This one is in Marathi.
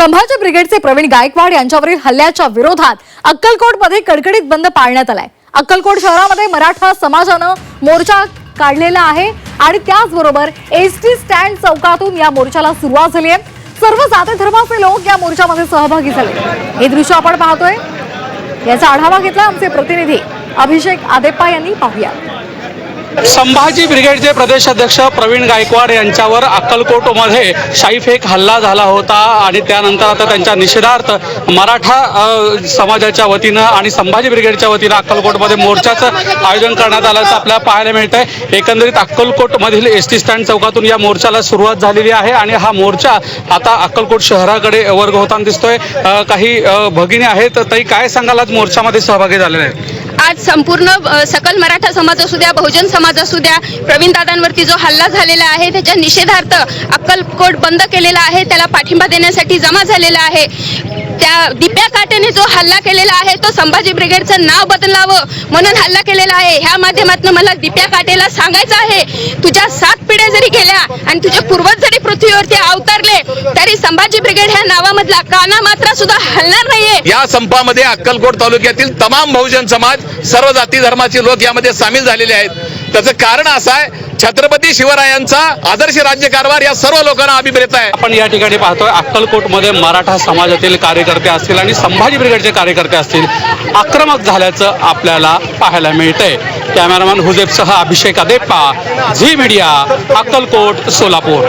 संभाजी ब्रिगेडचे प्रवीण गायकवाड यांच्यावरील हल्ल्याच्या विरोधात अक्कलकोटमध्ये कडकडीत बंद पाळण्यात आलाय. अक्कलकोट शहरामध्ये मराठा समाजानं मोर्चा काढलेला आहे आणि त्याचबरोबर एस टी स्टँड चौकातून या मोर्चाला सुरुवात झाली आहे. सर्व जाती धर्माचे लोक या मोर्चामध्ये सहभागी झाले. हे दृश्य आपण पाहतोय. याचा आढावा घेतला आमचे प्रतिनिधी अभिषेक आदेप्पा यांनी. पाहूया. संभाजी ब्रिगेडचे प्रदेशाध्यक्ष प्रवीण गायकवाड यांच्यावर अक्कलकोटमध्ये शाईफेक हल्ला झाला होता आणि त्यानंतर आता त्यांच्या निषेधार्थ मराठा समाजाच्या वतीनं आणि संभाजी ब्रिगेडच्या वतीनं अक्कलकोटमध्ये मोर्चाचं आयोजन करण्यात आल्याचं आपल्याला पाहायला मिळत आहे एकंदरीत अक्कलकोटमधील एस टी स्टँड चौकातून या मोर्चाला सुरुवात झालेली आहे आणि हा मोर्चा आता अक्कलकोट शहराकडे वर्ग होताना दिसतोय. काही भगिनी आहेत तरी काय सांगाल? आज मोर्चामध्ये सहभागी झालेले आहेत. आज संपूर्ण सकल मराठा समाज असू द्या बहुजन समाज असू द्या प्रवीण दादांवरती जो हल्ला झालेला आहे त्याच्या निषेधार्थ अक्कलकोट बंद केलेला आहे त्याला पाठिंबा देण्यासाठी जमा झालेला आहे. त्या दिप्या काटेने जो हल्ला केलेला आहे तो संभाजी ब्रिगेडचं नाव बदलावं म्हणून हल्ला केलेला आहे. ह्या माध्यमातून मला दिप्या काटेला सांगायचं आहे तुझ्या सात पिढ्या जरी गेल्या आणि तुझे पूर्वज पृथ्वीवरती अवतरले तरी संभाजी ब्रिगेड ह्या नावामधला काना मात्रा सुद्धा हलणार नाहीये. या संपामध्ये अक्कलकोट तालुक्यातील तमाम बहुजन समाज सर्व जाती धर्माचे लोक यामध्ये सामील झालेले आहेत. त्याचं कारण असं आहे छत्रपती शिवरायांचा आदर्श राज्यकारभार या सर्व लोकांना अभिप्रेत आहे. आपण या ठिकाणी पाहतोय अक्कलकोटमध्ये मराठा समाजातील कार्यकर्ते असतील आणि संभाजी ब्रिगेडचे कार्यकर्ते असतील. आक्रमक झाल्याचं आपल्याला पाहायला मिळतंय. कॅमेरामॅन हुजेबसह अभिषेक अदेप्पा झी मीडिया अक्कलकोट सोलापूर.